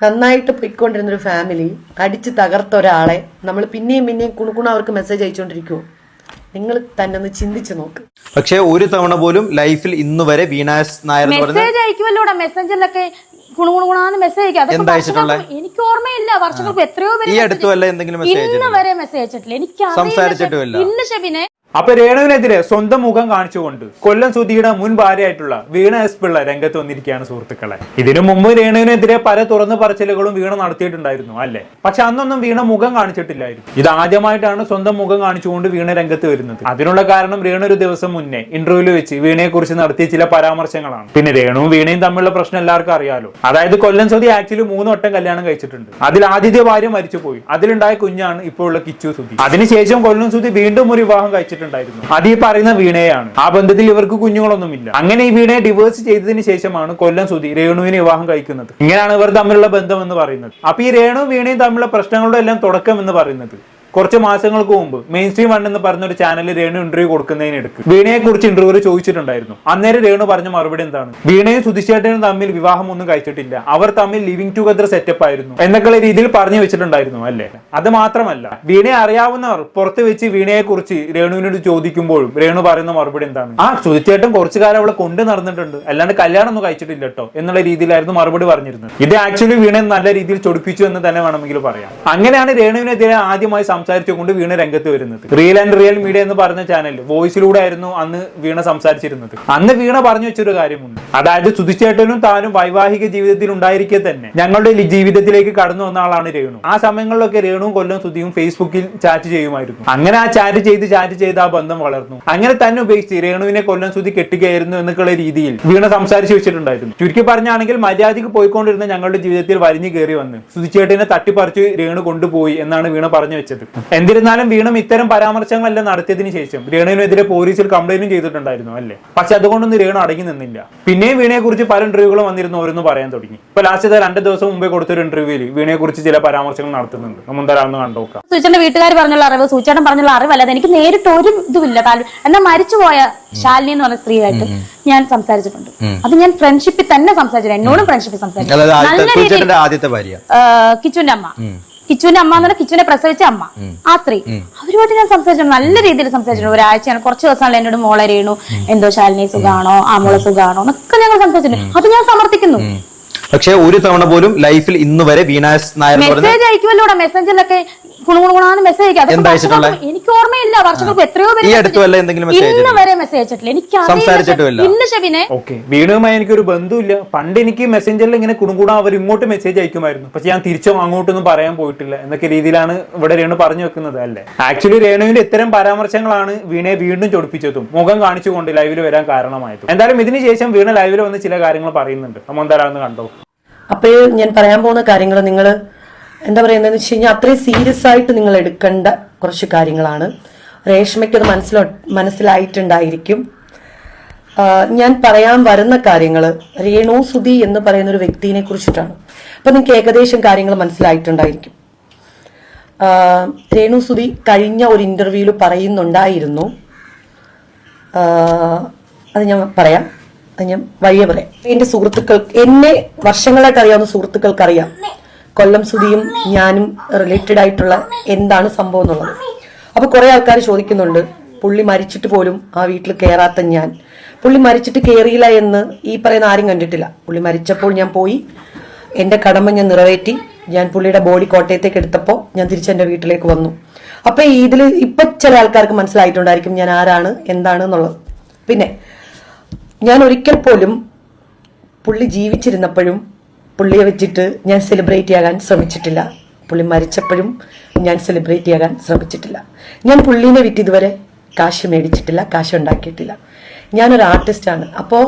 നന്നായിട്ട് പോയിക്കൊണ്ടിരുന്ന ഒരു ഫാമിലി അടിച്ച് തകർത്ത ഒരാളെ നമ്മൾ പിന്നെയും പിന്നെയും കുണുക്കുണ അവർക്ക് മെസ്സേജ് അയച്ചുകൊണ്ടിരിക്കുമോ നിങ്ങൾ തന്നെ ഒന്ന് ചിന്തിച്ചു നോക്ക്. പക്ഷേ ഒരു തവണ പോലും ലൈഫിൽ ഇന്ന് വരെ വീണാസ് നായർ മെസ്സേജ് അയക്കുമല്ലോ മെസ്സഞ്ചറിലൊക്കെ മെസ്സേജ് അതൊക്കെ എനിക്ക് ഓർമ്മയില്ല. വർഷങ്ങൾക്ക് എത്രയോ പേര് ഈ വല്ല എന്തെങ്കിലും മെസ്സേജ് ഇന്ന് വരെ മെസ്സേജ് അയച്ചിട്ടില്ല. എനിക്ക് സംസാരിച്ചിട്ടുമില്ല. ഇല്ല. ഷബിനെ അപ്പൊ രേണുവിനെതിരെ സ്വന്തം മുഖം കാണിച്ചുകൊണ്ട് കൊല്ലം സുധിയുടെ മുൻ ഭാര്യയായിട്ടുള്ള വീണ എസ് പിള്ള രംഗത്ത് വന്നിരിക്കുകയാണ് സുഹൃത്തുക്കളെ. ഇതിനു മുമ്പ് രേണുവിനെതിരെ പല തുറന്നു പറച്ചിലുകളും വീണ നടത്തിയിട്ടുണ്ടായിരുന്നു അല്ലെ? പക്ഷെ അന്നൊന്നും വീണ മുഖം കാണിച്ചിട്ടില്ലായിരുന്നു. ഇത് ആദ്യമായിട്ടാണ് സ്വന്തം മുഖം കാണിച്ചുകൊണ്ട് വീണ രംഗത്ത് വരുന്നത്. അതിനുള്ള കാരണം രേണു ഒരു ദിവസം മുന്നേ ഇന്റർവ്യൂവിൽ വെച്ച് വീണയെ കുറിച്ച് നടത്തിയ ചില പരാമർശങ്ങളാണ്. പിന്നെ രേണുവും വീണയും തമ്മിലുള്ള പ്രശ്നം എല്ലാവർക്കും അറിയാലോ. അതായത് കൊല്ലം സുധി ആക്ച്വലി മൂന്ന് വട്ടം കല്യാണം കഴിച്ചിട്ടുണ്ട്. അതിൽ ആദ്യത്തെ ഭാര്യ മരിച്ചുപോയി. അതിലുണ്ടായ കുഞ്ഞാണ് ഇപ്പോഴുള്ള കിച്ചു സുധി. അതിനുശേഷം കൊല്ലം സുധി വീണ്ടും ഒരു വിവാഹം കഴിച്ചിട്ടുണ്ടായിരുന്നു അത് ഈ പറയുന്ന വീണയാണ് ആ ബന്ധത്തിൽ ഇവർക്ക് കുഞ്ഞുങ്ങളൊന്നുമില്ല. അങ്ങനെ ഈ വീണയെ ഡിവോഴ്സ് ചെയ്തതിന് ശേഷമാണ് കൊല്ലം സുധി രേണുവിനെ വിവാഹം കഴിക്കുന്നത്. ഇങ്ങനെയാണ് ഇവർ തമ്മിലുള്ള ബന്ധം എന്ന് പറയുന്നത്. അപ്പൊ ഈ രേണു വീണയും തമ്മിലുള്ള പ്രശ്നങ്ങളുടെ എല്ലാം തുടക്കം എന്ന് പറയുന്നത്. കുറച്ച് മാസങ്ങൾക്ക് മുമ്പ് മെയിൻ സ്ട്രീം വൺ എന്ന് പറഞ്ഞ ഒരു ചാനലിൽ രേണു ഇന്റർവ്യൂ കൊടുക്കുന്നതിനിടക്ക് വീണയെ കുറിച്ച് ഇന്റർവ്യൂ ചോദിച്ചിട്ടുണ്ടായിരുന്നു. അന്നേരം രേണു പറഞ്ഞ മറുപടി എന്താണ്? വീണയും സുധിശേട്ടനും തമ്മിൽ വിവാഹം ഒന്നും കഴിച്ചിട്ടില്ല. അവർ തമ്മിൽ ലിവിംഗ് ടുഗദർ സെറ്റപ്പ് ആയിരുന്നു എന്നൊക്കെയുള്ള രീതിയിൽ പറഞ്ഞു വെച്ചിട്ടുണ്ടായിരുന്നു അല്ലേ? അത് മാത്രമല്ല വീണയെ അറിയാവുന്നവർ പുറത്ത് വെച്ച് വീണയെ കുറിച്ച് രേണുവിനോട് ചോദിക്കുമ്പോഴും രേണു പറയുന്ന മറുപടി എന്താണ്? ആ സുധിച്ചേട്ടൻ കുറച്ചു കാലം അവളെ കൊണ്ടു നടന്നിട്ടുണ്ട്. അല്ലാണ്ട് കല്യാണം ഒന്നും കഴിച്ചിട്ടില്ല കേട്ടോ എന്നുള്ള രീതിയിലായിരുന്നു മറുപടി പറഞ്ഞിരുന്നത്. ഇത് ആക്ച്വലി വീണയെ നല്ല രീതിയിൽ ചൊടിപ്പിച്ചു എന്ന് തന്നെ വേണമെങ്കിൽ പറയാം. അങ്ങനെയാണ് രേണുവിനെതിരെ ആദ്യമായി സംസാരിച്ചുകൊണ്ട് വീണ രംഗത്ത് വരുന്നത്. റിയൽ ആൻഡ് റിയൽ മീഡിയ എന്ന് പറഞ്ഞ ചാനൽ വോയിസിലൂടെ ആയിരുന്നു അന്ന് വീണ സംസാരിച്ചിരുന്നത്. അന്ന് വീണ പറഞ്ഞു വെച്ചൊരു കാര്യമുണ്ട്. അതായത് സുധിച്ചേട്ടനും താനും വൈവാഹിക ജീവിതത്തിൽ ഉണ്ടായിരിക്കെ തന്നെ. ഞങ്ങളുടെ ജീവിതത്തിലേക്ക് കടന്നു വന്ന ആളാണ് രേണു. ആ സമയങ്ങളിലൊക്കെ രേണു കൊല്ലം സുധിയും ഫേസ്ബുക്കിൽ ചാറ്റ് ചെയ്യുമായിരുന്നു. അങ്ങനെ ആ ചാറ്റ് ചെയ്ത് ചാറ്റ് ചെയ്ത് ആ ബന്ധം വളർന്നു. അങ്ങനെ തന്നെ ഉപേക്ഷിച്ച് രേണുവിനെ കൊല്ലം സുധി കെട്ടുകയായിരുന്നു എന്നൊക്കെയുള്ള രീതിയിൽ വീണ സംസാരിച്ചു വെച്ചിട്ടുണ്ടായിരുന്നു. ചുരുക്കി പറഞ്ഞാണെങ്കിൽ മര്യാദയ്ക്ക് പോയിക്കൊണ്ടിരുന്ന ഞങ്ങളുടെ ജീവിതത്തിൽ വരിഞ്ഞു കയറി വന്ന് സുധിച്ചേട്ടനെ തട്ടിപ്പറിച്ച് രേണു കൊണ്ടുപോയി എന്നാണ് വീണ പറഞ്ഞു വെച്ചത്. എന്നിരുന്നാലും വീണും ഇത്തരം പരാമർശങ്ങളെല്ലാം നടത്തിയതിനു ശേഷം രേണുവിനെതിരെ പോലീസിൽ കംപ്ലൈന്റും ചെയ്തിട്ടുണ്ടായിരുന്നു അല്ലേ? പക്ഷെ അതുകൊണ്ടൊന്നും രേണു അടങ്ങി നിന്നില്ല. പിന്നെയും വീണയെ കുറിച്ച് പല ഇന്റർവ്യൂകളും വന്നിരുന്നു ഓരോന്ന് പറയാൻ തുടങ്ങി. ഇപ്പൊ ലാസ്റ്റ് രണ്ട് ദിവസം മുമ്പേ കൊടുത്തൊരു ഇന്റർവ്യൂവിൽ വീണയെ കുറിച്ച് ചില പരാമർശങ്ങൾ നടത്തുന്നുണ്ട്. നമ്മൾ തരാമെന്ന് കണ്ടോക്കാം സൂചന്റെ വീട്ടുകാർ പറഞ്ഞുള്ള അറിവ് സൂചേട്ടൻ പറഞ്ഞുള്ള അറിവല്ലാതെ എനിക്ക് നേരിട്ട് ഒരു ഇതുമില്ല. എന്നാ എന്നാൽ മരിച്ചുപോയ ശാലിനി എന്ന് പറഞ്ഞ സ്ത്രീയായിട്ട് ഞാൻ സംസാരിച്ചിട്ടുണ്ട്. അത് ഞാൻ ഫ്രണ്ട്ഷിപ്പിൽ തന്നെ സംസാരിച്ചിട്ടുണ്ട്. എന്നോടും ഫ്രണ്ട്ഷിപ്പിൽ സംസാരിച്ചു നല്ല രീതിയിൽ കിച്ചുവിന്റെ അമ്മ. കിച്ചുവിന്റെ അമ്മ എന്ന് പറഞ്ഞാൽ കിച്ചുവിനെ പ്രസവിച്ച അമ്മ ആ സ്ത്രീ. അവരുമായിട്ട് ഞാൻ സംസാരിച്ചു നല്ല രീതിയിൽ സംസാരിച്ചു ഒരാഴ്ച ഞാൻ കുറച്ച് ദിവസമാണ് എന്നോട് മോളെ രേണു എന്തോ ശാലിനി സുഖാണോ? ആ മോളെ സുഖാണോ? എന്നൊക്കെ ഞങ്ങൾ സംസാരിച്ചിട്ടുണ്ട്. അത് ഞാൻ സമർത്ഥിക്കുന്നു. പക്ഷേ ഒരു തവണ പോലും ലൈഫിൽ ഇന്ന് വരെ വീണാസ് നായർ മെസ്സേജ് അയക്കുമല്ലോ മെസ്സഞ്ചറിലൊക്കെ കുണുകുണുകുണാന്ന് മെസ്സേജ് അയക്കും. എനിക്ക് ഓർമ്മയില്ല. വർഷങ്ങൾക്ക് എത്രയോ പേര് ഇന്ന് വരെ മെസ്സേജ് അയച്ചിട്ടില്ല. എനിക്ക് സംസാരിച്ചിട്ടില്ല ഇല്ല ഷബിനെ ഓക്കെ. വീണുമായി എനിക്കൊരു ബന്ധമില്ല പണ്ട് എനിക്ക് മെസ്സഞ്ചറിൽ ഇങ്ങനെ കുടുംകൂടാ അവർ ഇങ്ങോട്ട് മെസ്സേജ് അയക്കുമായിരുന്നു. പക്ഷെ ഞാൻ തിരിച്ചോ അങ്ങോട്ടൊന്നും പറയാൻ പോയിട്ടില്ല. എന്നൊക്കെ രീതിയിലാണ് ഇവിടെ രേണു പറഞ്ഞു വെക്കുന്നത് അല്ലേ? ആക്ച്വലി രേണുവിന്റെ ഇത്തരം പരാമർശങ്ങളാണ് വീണയെ വീണ്ടും ചൊടിപ്പിച്ചതും മുഖം കാണിച്ചുകൊണ്ട് ലൈവിൽ വരാൻ കാരണമായതും. എന്തായാലും ഇതിനുശേഷം വീണ ലൈവിൽ വന്ന് ചില കാര്യങ്ങൾ പറയുന്നുണ്ട്. നമ്മൾ എന്തായാലും കണ്ടോ അപ്പോൾ ഞാൻ പറയാൻ പോകുന്ന കാര്യങ്ങൾ നിങ്ങൾ എന്താ പറയുന്നത് വെച്ച് കഴിഞ്ഞാൽ അത്രയും സീരിയസ് ആയിട്ട് നിങ്ങൾ എടുക്കേണ്ട കുറച്ച് കാര്യങ്ങളാണ്. രേഷ്മയ്ക്ക് മനസ്സിലോ മനസ്സിലായിട്ടുണ്ടായിരിക്കും. ഞാൻ പറയാൻ വരുന്ന കാര്യങ്ങൾ രേണു സുധി എന്ന് പറയുന്ന ഒരു വ്യക്തിനെ കുറിച്ചിട്ടാണ്. അപ്പം നിങ്ങൾക്ക് ഏകദേശം കാര്യങ്ങൾ മനസ്സിലായിട്ടുണ്ടായിരിക്കും. രേണു സുധി കഴിഞ്ഞ ഒരു ഇന്റർവ്യൂവിൽ പറയുന്നുണ്ടായിരുന്നു. അത് ഞാൻ പറയാം. അത് ഞാൻ വഴിയെ പറയാം. എന്റെ സുഹൃത്തുക്കൾ എന്നെ വർഷങ്ങളായിട്ട് അറിയാവുന്ന സുഹൃത്തുക്കൾക്ക് അറിയാം. കൊല്ലം സുധിയും ഞാനും റിലേറ്റഡ് ആയിട്ടുള്ള എന്താണ് സംഭവം എന്നുള്ളത്. അപ്പൊ കുറെ ആൾക്കാർ ചോദിക്കുന്നുണ്ട് പുള്ളി മരിച്ചിട്ട് പോലും ആ വീട്ടിൽ കയറാത്ത ഞാൻ. പുള്ളി മരിച്ചിട്ട് കയറിയില്ല എന്ന് ഈ പറയുന്ന ആരും കണ്ടിട്ടില്ല. പുള്ളി മരിച്ചപ്പോൾ ഞാൻ പോയി എന്റെ കടമ ഞാൻ നിറവേറ്റി ഞാൻ പുള്ളിയുടെ ബോഡി കോട്ടയത്തേക്ക് എടുത്തപ്പോൾ ഞാൻ തിരിച്ച് എന്റെ വീട്ടിലേക്ക് വന്നു. അപ്പൊ ഇതിൽ ഇപ്പൊ ചില ആൾക്കാർക്ക് മനസ്സിലായിട്ടുണ്ടായിരിക്കും ഞാൻ ആരാണ് എന്താണ് എന്നുള്ളത്. പിന്നെ ഞാൻ ഒരിക്കൽ പോലും പുള്ളി ജീവിച്ചിരുന്നപ്പോഴും പുള്ളിയെ വെച്ചിട്ട് ഞാൻ സെലിബ്രേറ്റ് ചെയ്യാൻ ശ്രമിച്ചിട്ടില്ല. പുള്ളി മരിച്ചപ്പോഴും ഞാൻ സെലിബ്രേറ്റ് ചെയ്യാൻ ശ്രമിച്ചിട്ടില്ല. ഞാൻ പുള്ളീനെ വിറ്റ് ഇതുവരെ കാശ് മേടിച്ചിട്ടില്ല കാശ് ഉണ്ടാക്കിയിട്ടില്ല. ഞാനൊരു ആർട്ടിസ്റ്റാണ് അപ്പോൾ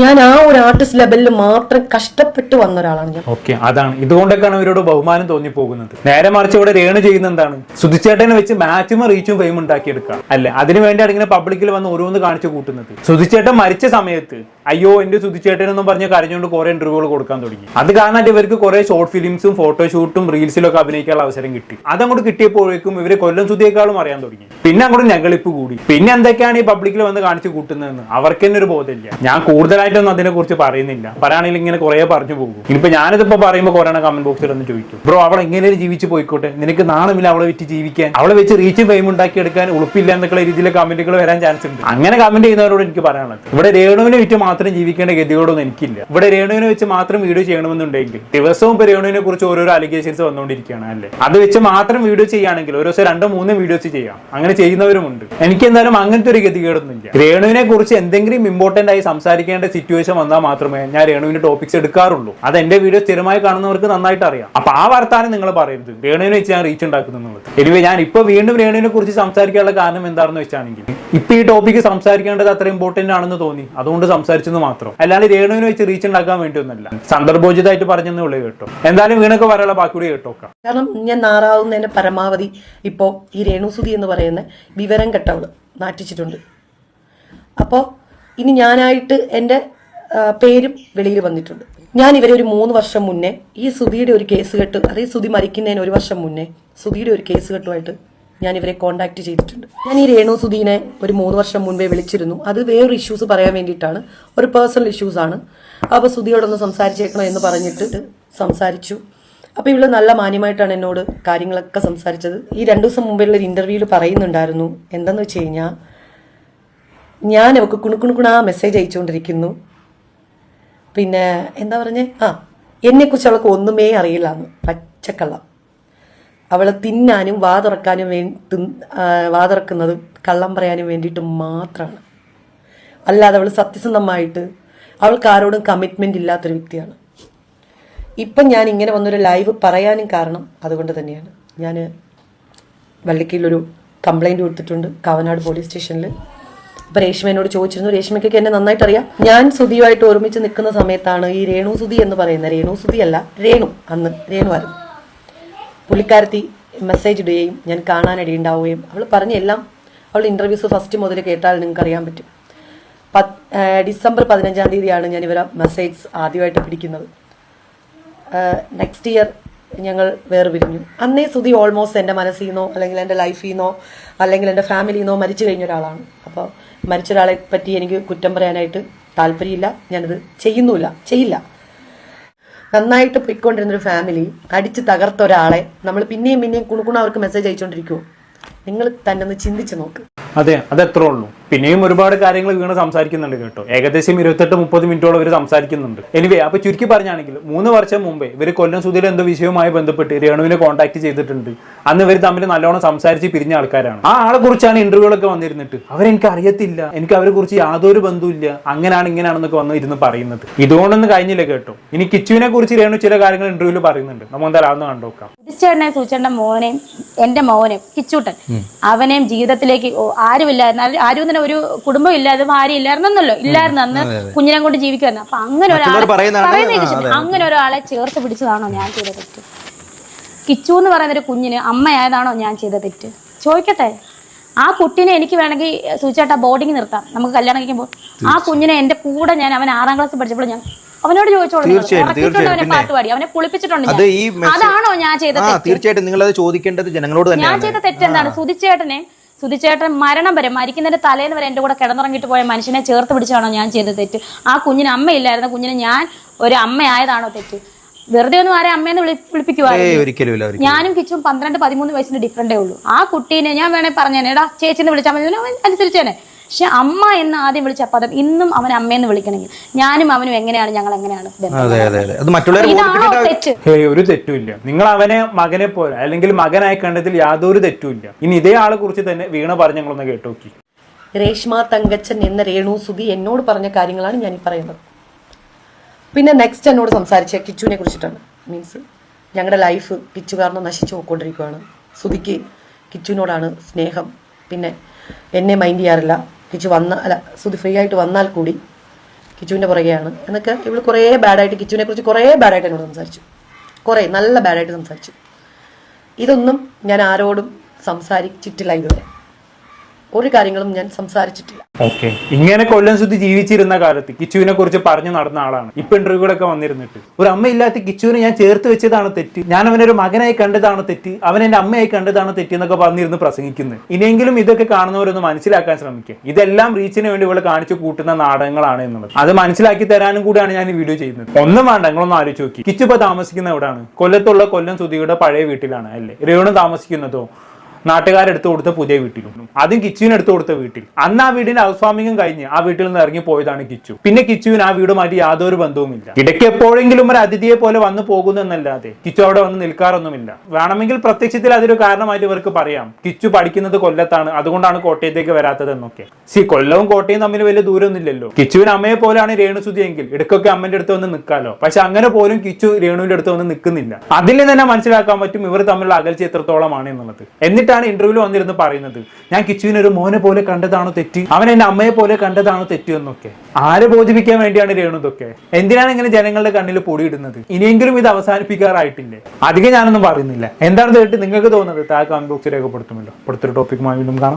ഞാൻ ആ ഒരു ആർട്ടിസ്റ്റ് ലെവലിൽ മാത്രം കഷ്ടപ്പെട്ട് വന്ന ഒരാളാണ് ഞാൻ. ഓക്കെ അതാണ്. ഇതുകൊണ്ടൊക്കെയാണ് ഇവരോട് ബഹുമാനം തോന്നി പോകുന്നത് നേരെ മറിച്ച് ഇവിടെ രേണു ചെയ്യുന്ന എന്താണ്? സുധിച്ചേട്ടനെ വെച്ച് മാക്സിമം റീച്ചും ഫെയിം ഉണ്ടാക്കിയെടുക്കുക അല്ലെ? അതിനു വേണ്ടിയാണ് ഇങ്ങനെ പബ്ലിക്കിൽ വന്ന് ഓരോന്ന് കാണിച്ചു കൂട്ടുന്നത്. സുധിച്ചേട്ടൻ മരിച്ച സമയത്ത് അയ്യോ എന്റെ സുധിച്ചേട്ടൻ എന്നും പറഞ്ഞ് കരഞ്ഞുകൊണ്ട് കുറെ ഇന്റർവ്യൂകൾ കൊടുക്കാൻ തുടങ്ങി. അത് കാരണം ഇവർക്ക് കുറെ ഷോർട്ട് ഫിലിംസും ഫോട്ടോഷൂട്ടും റീൽസിലും ഒക്കെ അഭിനയിക്കാനുള്ള അവസരം കിട്ടി. അതങ്ങോട്ട് കിട്ടിയപ്പോഴേക്കും ഇവർ കൊല്ലം സുധിയേക്കാളും അറിയാൻ തുടങ്ങി. പിന്നെ അങ്ങോട്ട് ഞങ്ങളിപ്പ് കൂടി. പിന്നെ എന്തൊക്കെയാണ് ഈ പബ്ലിക്കിൽ വന്ന് കാണിച്ചു കൂട്ടുന്നതെന്ന്? അവർക്ക് തന്നെ ഒരു ബോധമില്ല. ഞാൻ കൂടുതലായി കൂടുതലായിട്ടൊന്നും അതിനെക്കുറിച്ച് പറയുന്നില്ല. പറയുകയാണെങ്കിൽ ഇങ്ങനെ കുറെ പറഞ്ഞു പോകും. ഇനിയിപ്പോ ഞാനിതിപ്പോ പറയുമ്പോൾ കുറേ കമന്റ് ബോക്സിൽ ഒന്ന് ചോദിക്കും. ബ്രോ അവളെ ഇങ്ങനെ ജീവിച്ച് പോയിക്കോട്ടെ? നിനക്ക് നാണമില്ല അവളെ വെച്ച് ജീവിക്കാൻ? അവളെ വെച്ച് റീച്ച് ഫെയിം ഉണ്ടാക്കി എടുക്കാൻ ഉളുപ്പില്ല എന്നൊക്കെ രീതിയിലെ കമന്റുകൾ വരാൻ ചാൻസ് ഉണ്ട്. അങ്ങനെ കമന്റ് ചെയ്യുന്നവരോട് എനിക്ക് പറയാനുള്ളത്. ഇവിടെ രേണുവിനെ വെച്ച് മാത്രം ജീവിക്കേണ്ട ഗതികളൊന്നും എനിക്കില്ല. ഇവിടെ രേണുവിനെ വെച്ച് മാത്രം വീഡിയോ ചെയ്യണമെന്നുണ്ടെങ്കിൽ ദിവസവും ഇപ്പോൾ രേണുവിനെ കുറിച്ച് ഓരോരോ അലിഗേഷൻസ് വന്നുകൊണ്ടിരിക്കുകയാണ് അല്ലേ? അത് വെച്ച് മാത്രം വീഡിയോ ചെയ്യുകയാണെങ്കിൽ ഓരോ ദിവസം രണ്ടോ മൂന്നോ വീഡിയോസ് ചെയ്യാം. അങ്ങനെ ചെയ്യുന്നവരുമുണ്ട്. എനിക്ക് എന്തായാലും അങ്ങനത്തെ ഒരു ഗതികേടൊന്നും ഇല്ല രേണുവിനെ കുറിച്ച് എന്തെങ്കിലും ഇമ്പോർട്ടന്റ് ആയി സംസാരിക്കേണ്ട സിറ്റുവേഷൻ വന്നാൽ മാത്രമേ ഞാൻ രേണുവിന്റെ ടോപ്പിക്സ് എടുക്കാറുള്ളൂ. അത് എന്റെ വീഡിയോ സ്ഥിരമായി കാണുന്നവർക്ക് നന്നായിട്ട് അറിയാം. അപ്പൊ ആ വർത്താനം നിങ്ങൾ പറയരുത്. രേണുവിനെ വെച്ച് ഞാൻ റീച്ച് ഉണ്ടാക്കുന്നു എന്നുള്ളത് എനിവേ ഞാൻ ഇപ്പൊ വീണ്ടും രേണുവിനെ കുറിച്ച് സംസാരിക്കാനുള്ള കാരണം എന്താണെന്ന് വെച്ചാണെങ്കിൽ ഇപ്പൊ ഈ ടോപ്പിക്ക് സംസാരിക്കേണ്ടത് അത്ര ഇമ്പോർട്ടന്റ് ആണെന്ന് തോന്നി. അതുകൊണ്ട് സംസാരിച്ചെന്ന് മാത്രം. അല്ലാണ്ട് രേണുവിനെ വെച്ച് റീച്ച് ഉണ്ടാക്കാൻ വേണ്ടിയൊന്നുമല്ല സന്ദർഭോചിതമായിട്ട് പറഞ്ഞെന്ന് ഉള്ളത് കേട്ടോ. എന്തായാലും വീണൊക്കെ വരാനുള്ള കൂടി കേട്ടോക്കാം. കാരണം ഞാൻ നാറാവുന്നതിന്റെ പരമാവധി ഇപ്പോ ഈ രേണുസുതി എന്ന് പറയുന്ന വിവരം കെട്ടവൾ നാട്ടിച്ചിട്ടുണ്ട് അപ്പോൾ ഇനി ഞാനായിട്ട് എന്റെ പേരും വെളിയിൽ വന്നിട്ടുണ്ട്. ഞാൻ ഇവരെ ഒരു മൂന്ന് വർഷം മുന്നേ ഈ സുധിയുടെ ഒരു കേസ് കെട്ട് അതായത് സുധി മരിക്കുന്നതിന് ഒരു വർഷം മുന്നേ സുധിയുടെ ഒരു കേസ് കെട്ടുമായിട്ട് ഞാൻ ഇവരെ കോണ്ടാക്ട് ചെയ്തിട്ടുണ്ട്. ഞാൻ ഈ രേണു സുധീനെ ഒരു മൂന്ന് വർഷം മുൻപേ വിളിച്ചിരുന്നു. അത് വേറൊരു ഇഷ്യൂസ് പറയാൻ വേണ്ടിയിട്ടാണ്. ഒരു പേഴ്സണൽ ഇഷ്യൂസ് ആണ്. അപ്പോൾ സുധിയോടൊന്ന് സംസാരിച്ചേക്കണം എന്ന് പറഞ്ഞിട്ട് സംസാരിച്ചു. അപ്പോൾ ഇവിടെ നല്ല മാന്യമായിട്ടാണ് എന്നോട് കാര്യങ്ങളൊക്കെ സംസാരിച്ചത്. ഈ രണ്ടു ദിവസം മുമ്പുള്ള ഒരു ഇന്റർവ്യൂവിൽ പറയുന്നുണ്ടായിരുന്നു. എന്തെന്ന് വെച്ച് കഴിഞ്ഞാൽ ഞാൻ അവൾക്ക് കുണുക്കുണുക്കുണാ മെസ്സേജ് അയച്ചുകൊണ്ടിരിക്കുന്നു. പിന്നെ എന്താ പറഞ്ഞേ? ആ എന്നെക്കുറിച്ച് അവൾക്ക് ഒന്നുമേ അറിയില്ല എന്ന് പച്ചക്കള്ളം. അവളെ തിന്നാനും വാതുറക്കാനും വേണ്ടി വാതുറക്കുന്നതും കള്ളം പറയാനും വേണ്ടിയിട്ട് മാത്രമാണ് അല്ലാതെ അവൾ സത്യസന്ധമായിട്ട് അവൾക്ക് ആരോടും കമ്മിറ്റ്മെന്റ് ഇല്ലാത്തൊരു വ്യക്തിയാണ്. ഇപ്പം ഞാൻ ഇങ്ങനെ വന്നൊരു ലൈവ് പറയാനും കാരണം അതുകൊണ്ട് തന്നെയാണ്. ഞാൻ വള്ളിക്കയിലൊരു കംപ്ലൈന്റ് കൊടുത്തിട്ടുണ്ട്. കാവനാട് പോലീസ് സ്റ്റേഷനിൽ ഇപ്പൊ രേഷ്മ എന്നോട് ചോദിച്ചിരുന്നു രേഷ്മയ്ക്കൊക്കെ എന്നെ നന്നായിട്ട് അറിയാം ഞാൻ സുധിയുമായിട്ട് ഒരുമിച്ച് നിൽക്കുന്ന സമയത്താണ് ഈ രേണു സുധി എന്ന് പറയുന്ന രേണു സുധി അല്ല രേണു. അന്ന് രേണു ആയിരുന്നു. പുള്ളിക്കാരത്തി മെസ്സേജ് ഇടുകയും ഞാൻ കാണാനിടയുണ്ടാവുകയും അവൾ പറഞ്ഞ എല്ലാം അവൾ ഇന്റർവ്യൂസ് ഫസ്റ്റ് മുതൽ കേട്ടാൽ നിങ്ങൾക്ക് അറിയാൻ പറ്റും. ഏഹ് ഡിസംബർ പതിനഞ്ചാം തീയതിയാണ് ഞാൻ ഇവരെ മെസ്സേജ് ആദ്യമായിട്ട് പിടിക്കുന്നത്. നെക്സ്റ്റ് ഇയർ ഞങ്ങൾ വേർപിരിഞ്ഞു. അന്നേ സുധി ഓൾമോസ്റ്റ് എന്റെ മനസ്സിൽ നിന്നോ അല്ലെങ്കിൽ എന്റെ ലൈഫിൽ നിന്നോ അല്ലെങ്കിൽ എന്റെ ഫാമിലിയിൽ നിന്നോ മരിച്ചു കഴിഞ്ഞ ഒരാളാണ്. അപ്പോൾ മരിച്ച ഒരാളെ പറ്റി എനിക്ക് കുറ്റം പറയാനായിട്ട് താല്പര്യമില്ല. ഞാനത് ചെയ്യുന്നുമില്ല. ചെയ്യില്ല. നന്നായിട്ട് പോയിക്കൊണ്ടിരുന്നൊരു ഫാമിലി അടിച്ച് തകർത്ത ഒരാളെ നമ്മൾ പിന്നെയും പിന്നെയും കുണുക്കുണ അവർക്ക് മെസ്സേജ് അയച്ചുകൊണ്ടിരിക്കുമോ നിങ്ങൾ തന്നെ ഒന്ന് ചിന്തിച്ച് നോക്ക്. അതെ അത് എത്ര ഉള്ളൂ. പിന്നെയും ഒരുപാട് കാര്യങ്ങൾ വീണ് സംസാരിക്കുന്നുണ്ട് കേട്ടോ. ഏകദേശം ഇരുപത്തെട്ട് മുപ്പത് മിനിറ്റോളം ഇവർ സംസാരിക്കുന്നുണ്ട്. എനിവേ അപ്പൊ ചുരുക്കി പറഞ്ഞാണെങ്കിൽ മൂന്ന് വർഷം മുമ്പേ ഇവർ കൊല്ലം സുധീർ എന്തോ വിഷയവുമായി ബന്ധപ്പെട്ട് രേണുവിനെ കോൺടാക്ട് ചെയ്തിട്ടുണ്ട്. അന്ന് ഇവർ തമ്മിൽ നല്ലോണം സംസാരിച്ച് പിരിഞ്ഞ ആൾക്കാരാണ്. ആ ആളെ കുറിച്ചാണ് ഇന്റർവ്യൂകളൊക്കെ വന്നിരുന്നിട്ട്. അവരെനിക്ക് അറിയത്തില്ല. എനിക്ക് അവരെ കുറിച്ച് യാതൊരു ബന്ധവുമില്ല. അങ്ങനെയാണ് ഇങ്ങനെയാണെന്നൊക്കെ വന്ന് ഇരുന്ന് പറയുന്നത്. ഇതുകൊണ്ടൊന്നും കഴിഞ്ഞില്ല കേട്ടോ. ഇനി കിച്ചുവിനെ കുറിച്ച് രേണു ചില കാര്യങ്ങൾ ഇന്റർവ്യൂവിൽ പറയുന്നുണ്ട്. നമ്മൾ എന്തായാലും അതൊന്ന് കണ്ടോക്കാം തീർച്ചയായിട്ടും മോനെയും എന്റെ മോനെ കിച്ചൂട്ടൻ അവനെയും ജീവിതത്തിലേക്ക് ആരുമില്ലായിരുന്നു. ആരും- തന്നെ ഒരു കുടുംബം ഇല്ലാതെ ഭാര്യ ഇല്ലായിരുന്നല്ലോ. ഇല്ലായിരുന്നു അന്ന് കുഞ്ഞിനെ കൊണ്ട് ജീവിക്കുമായിരുന്നു അപ്പൊ അങ്ങനെ ഒരാളെ. അങ്ങനെ ഒരാളെ ചേർത്ത് പിടിച്ചതാണോ ഞാൻ ചെയ്ത തെറ്റ്? കിച്ചു എന്ന് പറയുന്ന ഒരു കുഞ്ഞിന് അമ്മയായതാണോ ഞാൻ ചെയ്ത തെറ്റ്? ചോദിക്കട്ടെ. ആ കുട്ടീനെ എനിക്ക് വേണമെങ്കിൽ സൂചിച്ചാട്ടാ ബോർഡിങ് നിർത്താം. നമുക്ക് കല്യാണം കഴിക്കുമ്പോൾ ആ കുഞ്ഞിനെ എന്റെ കൂടെ ഞാൻ അവൻ ആറാം ക്ലാസ് പഠിച്ചപ്പോൾ ഞാൻ അവനോട് ചോദിച്ചോളൂ അവനെ കുളിപ്പിച്ചിട്ടുണ്ട്. അതാണോ ഞാൻ ചെയ്ത ആ തെറ്റ്? തീർച്ചയായിട്ടും നിങ്ങൾ അത് ചോദിക്കേണ്ടത് ജനങ്ങളോട് ഞാൻ ചെയ്ത തെറ്റെന്താണ് സുധിച്ചേട്ടനെ സുധിച്ചേട്ടൻ മരണം വരെ മരിക്കുന്നതിന്റെ തലേന്ന് വരെ എന്റെ കൂടെ കിടന്നുറങ്ങിയിട്ട് പോയ മനുഷ്യനെ ചേർത്ത് പിടിച്ചാണോ ഞാൻ ചെയ്ത തെറ്റ്? ആ കുഞ്ഞിന് അമ്മയില്ലായിരുന്ന കുഞ്ഞിന് ഞാൻ ഒരു അമ്മയായതാണോ തെറ്റ്? വെറുതെ ഒന്നും ആരെ അമ്മയെന്ന് വിളിപ്പിക്കുവായിരുന്നു ഞാനും കിച്ചും പന്ത്രണ്ട് പതിമൂന്ന് വയസ്സിന്റെ ഡിഫറന്റേ ഉള്ളൂ. ആ കുട്ടീനെ ഞാൻ വേണേ പറഞ്ഞേനെ എടാ ചേച്ചിന്ന് വിളിച്ചാൽ മതി അനുസരിച്ചേനെ പക്ഷെ അമ്മ എന്ന് ആദ്യം വിളിച്ച പദം ഇന്നും അവൻ അമ്മയെന്ന് വിളിക്കണമെങ്കിൽ. ഞാനും അവനും എങ്ങനെയാണ് ഞങ്ങൾ എങ്ങനെയാണ് അതെ അതെ അതെ. അത് മറ്റുള്ളവരെ ഇതാണോ ബോധിപ്പിക്കേണ്ട ഒരു തെറ്റുമില്ല നിങ്ങൾ അവനെ മകനെ പോലെ അല്ലെങ്കിൽ മകനായി കണ്ടതിൽ യാതൊരു തെറ്റുമില്ല ഇനി ഇതേ ആളെ കുറിച്ച് തന്നെ വീണ പറഞ്ഞ് ഞങ്ങളൊന്ന് കേട്ടു നോക്കി. രേഷ്മ തങ്കച്ചൻ എന്ന രേണു സുധി എന്നോട് പറഞ്ഞ കാര്യങ്ങളാണ് ഞാൻ ഈ പറയുന്നത്. പിന്നെ നെക്സ്റ്റ് എന്നോട് സംസാരിച്ച കിച്ചുവിനെ കുറിച്ചിട്ടാണ്. മീൻസ് ഞങ്ങളുടെ ലൈഫ് കിച്ചു കാരണം നശിച്ചു പോയിക്കൊണ്ടിരിക്കുകയാണ് സുധിക്ക് കിച്ചുവിനോടാണ് സ്നേഹം. പിന്നെ എന്നെ മൈൻഡ് ചെയ്യാറില്ല. കിച്ചു വന്ന അല്ല സുധി ഫ്രീ ആയിട്ട് വന്നാൽ കൂടി കിച്ചുവിന്റെ പുറകെയാണ്. എന്നൊക്കെ ഇവൾ കുറേ ബാഡായിട്ട് കിച്ചുവിനെ കുറിച്ച് കുറേ ബാഡായിട്ട് എന്നോട് സംസാരിച്ചു. കുറേ നല്ല ബാഡായിട്ട് സംസാരിച്ചു. ഇതൊന്നും ഞാൻ ആരോടും സംസാരിച്ചിട്ടില്ല ഇതുവരെ. ഒരു കാര്യങ്ങളും ഞാൻ സംസാരിച്ചിട്ടില്ല. ഓക്കെ. ഇങ്ങനെ കൊല്ലം സുദ്ധി ജീവിച്ചിരുന്ന കാലത്ത് കിച്ചുവിനെ കുറിച്ച് പറഞ്ഞു നടന്ന ആളാണ്. ഇപ്പൊ ഇന്റർവ്യൂകളൊക്കെ വന്നിരുന്നിട്ട്. ഒരു അമ്മ അമ്മയില്ലാത്ത കിച്ചുവിനെ ഞാൻ ചേർത്ത് വെച്ചതാണ് തെറ്റ്. ഞാൻ അവനൊരു മകനായി കണ്ടതാണ് തെറ്റ്. അവൻ എന്റെ അമ്മയായി കണ്ടതാണ് തെറ്റ് എന്നൊക്കെ പറഞ്ഞിരുന്ന് പ്രസംഗിക്കുന്നത് ഇനിയെങ്കിലും ഇതൊക്കെ കാണുന്നവരൊന്ന് മനസ്സിലാക്കാൻ ശ്രമിക്കുക ഇതെല്ലാം റീച്ചിന് വേണ്ടി ഇവിടെ കാണിച്ചു കൂട്ടുന്ന നാടകങ്ങളാണ് എന്നുള്ളത്. അത് മനസ്സിലാക്കി തരാനും കൂടിയാണ് ഞാൻ ഈ വീഡിയോ ചെയ്യുന്നത്. ഒന്നും വേണ്ട നിങ്ങളൊന്ന് ആലോചിച്ച് നോക്കി. കിച്ചു ഇപ്പൊ താമസിക്കുന്ന എവിടെയാണ് കൊല്ലത്തുള്ള കൊല്ലം സുധിയുടെ പഴയ വീട്ടിലാണ് അല്ലേ? രേണു താമസിക്കുന്നതോ? നാട്ടുകാരെടുത്തു കൊടുത്ത പുതിയ വീട്ടിലും. അതും കിച്ചുവിന് എടുത്തു കൊടുത്ത വീട്ടിൽ. അന്ന് ആ വീടിന്റെ ഔസ്വാമികം കഴിഞ്ഞ് ആ വീട്ടിൽ നിന്ന് ഇറങ്ങി പോയതാണ് കിച്ചു. പിന്നെ കിച്ചുവിന് ആ വീടുമായിട്ട് യാതൊരു ബന്ധവുമില്ല. ഇടയ്ക്ക് എപ്പോഴെങ്കിലും ഒരു അതിഥിയെ പോലെ വന്നു പോകുന്നു എന്നല്ലാതെ കിച്ചു അവിടെ വന്ന് നിൽക്കാറൊന്നുമില്ല. വേണമെങ്കിൽ പ്രത്യക്ഷത്തിൽ അതൊരു കാരണമായിട്ട് ഇവർക്ക് പറയാം. കിച്ചു പഠിക്കുന്നത് കൊല്ലത്താണ്. അതുകൊണ്ടാണ് കോട്ടയത്തേക്ക് വരാത്തത് എന്നൊക്കെ സി കൊല്ലവും കോട്ടയും തമ്മിൽ വലിയ ദൂരമൊന്നുമില്ലല്ലോ. കിച്ചുവിന് അമ്മയെ പോലെയാണ് രേണുസുതി എങ്കിൽ ഇടയ്ക്കൊക്കെ അമ്മന്റെ അടുത്ത് വന്ന് നിൽക്കാലോ. പക്ഷെ അങ്ങനെ പോലും കിച്ചു രേണുവിന്റെ അടുത്ത് വന്ന് നിൽക്കുന്നില്ല. അതിൽ തന്നെ മനസ്സിലാക്കാൻ പറ്റും ഇവർ തമ്മിലുള്ള അകൽച്ച എത്രത്തോളമാണ് എന്നുള്ളത്. എന്നിട്ടാണ് ഇന്റർവ്യൂവിൽ വന്നിരുന്ന് പറയുന്നത്. ഞാൻ കിച്ചുവിനെ ഒരു മോനെ പോലെ കണ്ടതാണോ തെറ്റ്? അവൻ എന്റെ അമ്മയെ പോലെ കണ്ടതാണോ തെറ്റ് എന്നൊക്കെ. ആരെ ബോധിപ്പിക്കാൻ വേണ്ടിയാണ് രേണു ഇതൊക്കെ? എന്തിനാണ് ഇങ്ങനെ ജനങ്ങളുടെ കണ്ണിൽ പൊടിയിടുന്നത്? ഇനിയെങ്കിലും ഇത് അവസാനിപ്പിക്കാറായിട്ടില്ലേ? അധികം ഞാനൊന്നും പറയുന്നില്ല. എന്താണ് കേട്ട് നിങ്ങൾക്ക് തോന്നുന്നത്? താഴെ കമന്റ് ബോക്സിൽ രേഖപ്പെടുത്തുമല്ലോ. അടുത്തൊരു ടോപ്പിക്കുമായി വീണ്ടും കാണാം.